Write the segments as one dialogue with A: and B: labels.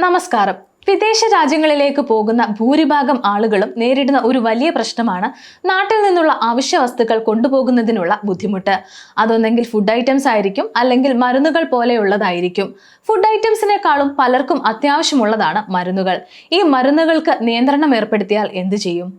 A: നമസ്കാരം. വിദേശ രാജ്യങ്ങളിലേക്ക് പോകുന്ന ഭൂരിഭാഗം ആളുകളും നേരിടുന്ന ഒരു വലിയ പ്രശ്നമാണ് നാട്ടിൽ നിന്നുള്ള അവശ്യ വസ്തുക്കൾ കൊണ്ടുപോകുന്നതിനുള്ള ബുദ്ധിമുട്ട്. അതൊന്നെങ്കിൽ ഫുഡ് ഐറ്റംസ് ആയിരിക്കും അല്ലെങ്കിൽ മരുന്നുകൾ പോലെയുള്ളതായിരിക്കും. ഫുഡ് ഐറ്റംസിനേക്കാളും പലർക്കും അത്യാവശ്യമുള്ളതാണ് മരുന്നുകൾ. ഈ മരുന്നുകൾക്ക് നിയന്ത്രണം ഏർപ്പെടുത്തിയാൽ എന്തു ചെയ്യും?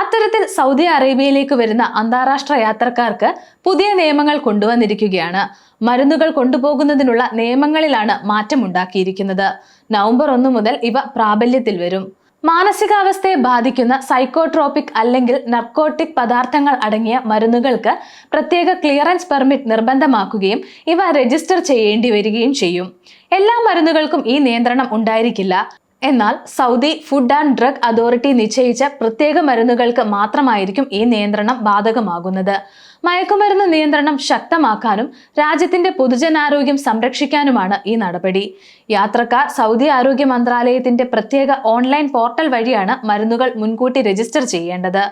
A: അത്തരത്തിൽ സൗദി അറേബ്യയിലേക്ക് വരുന്ന അന്താരാഷ്ട്ര യാത്രക്കാർക്ക് പുതിയ നിയമങ്ങൾ കൊണ്ടുവന്നിരിക്കുകയാണ്. മരുന്നുകൾ കൊണ്ടുപോകുന്നതിനുള്ള നിയമങ്ങളിലാണ് മാറ്റമുണ്ടാക്കിയിരിക്കുന്നത്. നവംബർ ഒന്ന് മുതൽ ഇവ പ്രാബല്യത്തിൽ വരും. മാനസികാവസ്ഥയെ ബാധിക്കുന്ന സൈക്കോട്രോപിക് അല്ലെങ്കിൽ നർക്കോട്ടിക് പദാർത്ഥങ്ങൾ അടങ്ങിയ മരുന്നുകൾക്ക് പ്രത്യേക ക്ലിയറൻസ് പെർമിറ്റ് നിർബന്ധമാക്കുകയും ഇവ രജിസ്റ്റർ ചെയ്യേണ്ടി വരികയും ചെയ്യും. എല്ലാ മരുന്നുകൾക്കും ഈ നിയന്ത്രണം ഉണ്ടായിരിക്കില്ല. എന്നാൽ Saudi food and drug authority നിശ്ചയിച്ച പ്രത്യേക മരുന്നുകൾക്ക് മാത്രമായിരിക്കും ഈ നിയന്ത്രണം ബാധകമാകുന്നത്. മയക്കുമരുന്ന് നിയന്ത്രണം ശക്തമാക്കാനും രാജ്യത്തിന്റെ പൊതുജനാരോഗ്യം സംരക്ഷിക്കാനുമാണ് ഈ നടപടി. യാത്രക്കാർ സൗദി ആരോഗ്യ മന്ത്രാലയത്തിന്റെ പ്രത്യേക ഓൺലൈൻ പോർട്ടൽ വഴിയാണ് മരുന്നുകൾ മുൻകൂട്ടി രജിസ്റ്റർ ചെയ്യേണ്ടത്.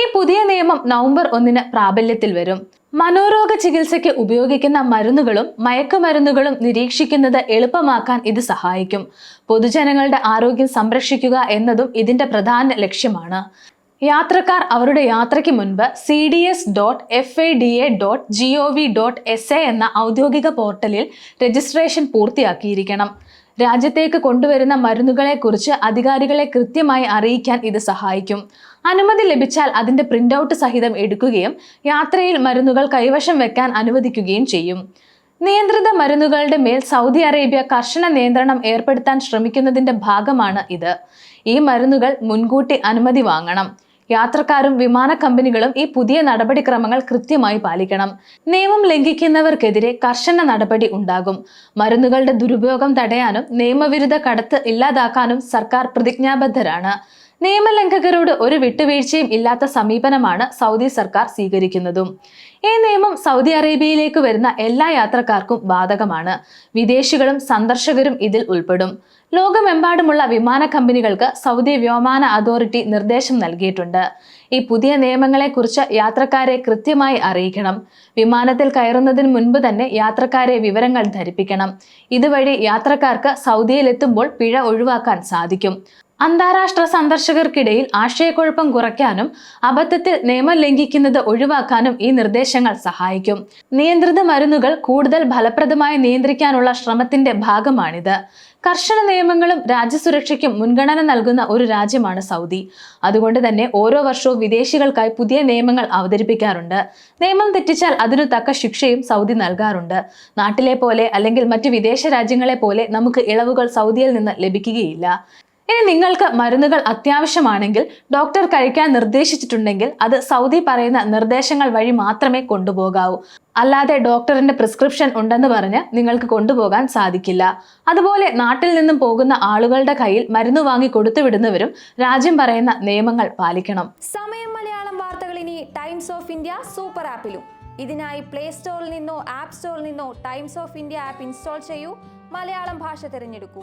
A: ഈ പുതിയ നിയമം നവംബർ ഒന്നിന് പ്രാബല്യത്തിൽ വരും. മനോരോഗ ചികിത്സയ്ക്ക് ഉപയോഗിക്കുന്ന മരുന്നുകളും മയക്കുമരുന്നുകളും നിരീക്ഷിക്കുന്നത് എളുപ്പമാക്കാൻ ഇത് സഹായിക്കും. പൊതുജനങ്ങളുടെ ആരോഗ്യം സംരക്ഷിക്കുക എന്നതും ഇതിന്റെ പ്രധാന ലക്ഷ്യമാണ്. യാത്രക്കാർ അവരുടെ യാത്രയ്ക്ക് മുൻപ് C D S dot F A D A dot G O V dot S A എന്ന ഔദ്യോഗിക പോർട്ടലിൽ രജിസ്ട്രേഷൻ പൂർത്തിയാക്കിയിരിക്കണം. രാജ്യത്തേക്ക് കൊണ്ടുവരുന്ന മരുന്നുകളെക്കുറിച്ച് അധികാരികളെ കൃത്യമായി അറിയിക്കാൻ ഇത് സഹായിക്കും. അനുമതി ലഭിച്ചാൽ അതിന്റെ പ്രിന്റ് ഔട്ട് സഹിതം എടുക്കുകയും യാത്രയിൽ മരുന്നുകൾ കൈവശം വെക്കാൻ അനുവദിക്കുകയും ചെയ്യും. നിയന്ത്രിത മരുന്നുകളുടെ മേൽ സൗദി അറേബ്യ കർശന നിയന്ത്രണം ഏർപ്പെടുത്താൻ ശ്രമിക്കുന്നതിന്റെ ഭാഗമാണ് ഇത്. ഈ മരുന്നുകൾ മുൻകൂട്ടി അനുമതി വാങ്ങണം. യാത്രക്കാരും വിമാന കമ്പനികളും ഈ പുതിയ നടപടിക്രമങ്ങൾ കൃത്യമായി പാലിക്കണം. നിയമം ലംഘിക്കുന്നവർക്കെതിരെ കർശന നടപടി ഉണ്ടാകും. മരുന്നുകളുടെ ദുരുപയോഗം തടയാനും നിയമവിരുദ്ധ കടത്ത് ഇല്ലാതാക്കാനും സർക്കാർ പ്രതിജ്ഞാബദ്ധരാണ്. നിയമലംഘകരോട് ഒരു വിട്ടുവീഴ്ചയും ഇല്ലാത്ത സമീപനമാണ് സൗദി സർക്കാർ സ്വീകരിക്കുന്നതും. ഈ നിയമം സൗദി അറേബ്യയിലേക്ക് വരുന്ന എല്ലാ യാത്രക്കാർക്കും ബാധകമാണ്. വിദേശികളും സന്ദർശകരും ഇതിൽ ഉൾപ്പെടും. ലോകമെമ്പാടുമുള്ള വിമാന കമ്പനികൾക്ക് സൗദി വ്യോമാന അതോറിറ്റി നിർദ്ദേശം നൽകിയിട്ടുണ്ട്. ഈ പുതിയ നിയമങ്ങളെക്കുറിച്ച് യാത്രക്കാരെ കൃത്യമായി അറിയിക്കണം. വിമാനത്തിൽ കയറുന്നതിന് മുൻപ് തന്നെ യാത്രക്കാരെ വിവരങ്ങൾ ധരിപ്പിക്കണം. ഇതുവഴി യാത്രക്കാർക്ക് സൗദിയിലെത്തുമ്പോൾ പിഴ ഒഴിവാക്കാൻ സാധിക്കും. അന്താരാഷ്ട്ര സന്ദർശകർക്കിടയിൽ ആശയക്കുഴപ്പം കുറയ്ക്കാനും അബദ്ധത്തിൽ നിയമം ലംഘിക്കുന്നത് ഒഴിവാക്കാനും ഈ നിർദ്ദേശങ്ങൾ സഹായിക്കും. നിയന്ത്രിത മരുന്നുകൾ കൂടുതൽ ഫലപ്രദമായി നിയന്ത്രിക്കാനുള്ള ശ്രമത്തിന്റെ ഭാഗമാണിത്. കർശന നിയമങ്ങളും രാജ്യസുരക്ഷയ്ക്കും മുൻഗണന നൽകുന്ന ഒരു രാജ്യമാണ് സൗദി. അതുകൊണ്ട് തന്നെ ഓരോ വർഷവും വിദേശികൾക്കായി പുതിയ നിയമങ്ങൾ അവതരിപ്പിക്കാറുണ്ട്. നിയമം തെറ്റിച്ചാൽ അതിനു തക്ക ശിക്ഷയും സൗദി നൽകാറുണ്ട്. നാട്ടിലെ പോലെ അല്ലെങ്കിൽ മറ്റ് വിദേശ രാജ്യങ്ങളെ പോലെ നമുക്ക് ഇളവുകൾ സൗദിയിൽ നിന്ന് ലഭിക്കുകയില്ല. ഇനി നിങ്ങൾക്ക് മരുന്നുകൾ അത്യാവശ്യമാണെങ്കിൽ ഡോക്ടർ കഴിക്കാൻ നിർദ്ദേശിച്ചിട്ടുണ്ടെങ്കിൽ അത് സൗദി പറയുന്ന നിർദ്ദേശങ്ങൾ വഴി മാത്രമേ കൊണ്ടുപോകാവൂ. അല്ലാതെ ഡോക്ടറിന്റെ പ്രിസ്ക്രിപ്ഷൻ ഉണ്ടെന്ന് പറഞ്ഞ് നിങ്ങൾക്ക് കൊണ്ടുപോകാൻ സാധിക്കില്ല. അതുപോലെ നാട്ടിൽ നിന്നും പോകുന്ന ആളുകളുടെ കയ്യിൽ മരുന്ന് വാങ്ങി കൊടുത്തുവിടുന്നവരും രാജ്യം പറയുന്ന നിയമങ്ങൾ പാലിക്കണം.
B: സമയം മലയാളം വാർത്തകൾ ഇനി ടൈംസ് ഓഫ് ഇന്ത്യ സൂപ്പർ ആപ്പിലും. ഇതിനായി പ്ലേ സ്റ്റോറിൽ നിന്നോ ആപ്പ് സ്റ്റോറിൽ നിന്നോ Times of India app install ചെയ്യൂ. മലയാളം ഭാഷ തിരഞ്ഞെടുക്കൂ.